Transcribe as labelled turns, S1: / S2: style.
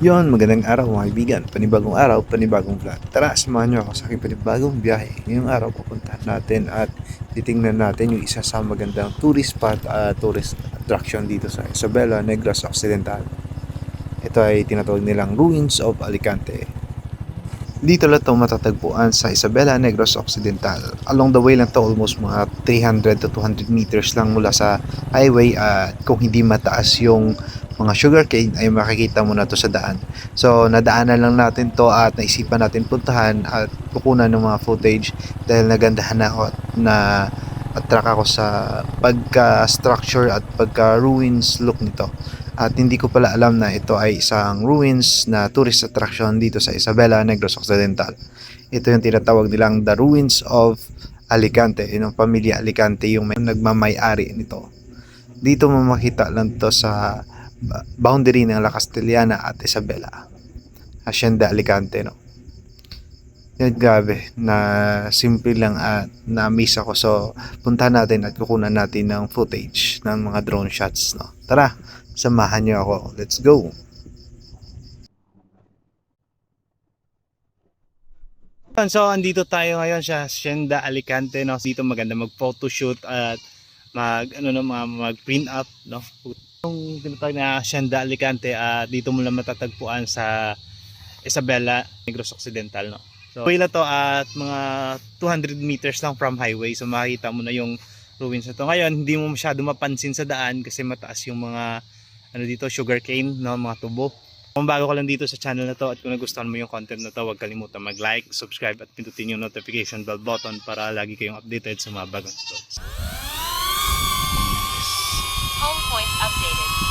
S1: Yon, magandang araw mga kaibigan. Panibagong araw, panibagong vlog. Tara, samahan nyo ako sa aking panibagong biyahe. Ngayong araw, pupuntahan natin at titingnan natin yung isa sa magandang tourist spot, at tourist attraction dito sa Isabela, Negros Occidental. Ito ay tinatawag nilang Ruins of Alicante. Dito lang ito matatagpuan sa Isabela, Negros Occidental. Along the way lang to almost mga 300 to 200 meters lang mula sa highway at kung hindi mataas yung mga sugarcane ay makikita mo na to sa daan. So nadaanan lang natin to at naisipan natin puntahan at kukunan ng mga footage dahil nagandahan na ako na attract ako sa pagka-structure at pagka-ruins look nito. At hindi ko pala alam na ito ay isang ruins na tourist attraction dito sa Isabela, Negros Occidental. Ito yung tinatawag nilang The Ruins of Alicante. Yung pamilya Alicante yung may nagmamay-ari nito. Dito mo makita lang to sa boundary ng La Castellana at Isabela. Hacienda Alicante, no? Yan, grabe, na simple lang at na-miss ako. So, puntahan natin at kukunan natin ng footage ng mga drone shots, no? Tara, samahan niyo ako. Let's go!
S2: So, andito tayo ngayon sa Hacienda Alicante, no? Dito maganda mag-photoshoot at mag, ano no, mga mag-print up, no? Yung tinatawag na Hacienda Alicante, at dito mo lang matatagpuan sa Isabela, Negros Occidental, no? So, na to at mga 200 meters lang from highway. So, makikita mo na yung ruins na to. Ngayon, hindi mo masyado mapansin sa daan kasi mataas yung mga ano dito, sugarcane, no? Mga tubo. Kung bago ka lang dito sa channel na to at kung nagustuhan mo yung content na to, huwag kalimutan mag-like, subscribe at pindutin yung notification bell button para lagi kayong updated sa mga bagong videos.
S3: Home point updated.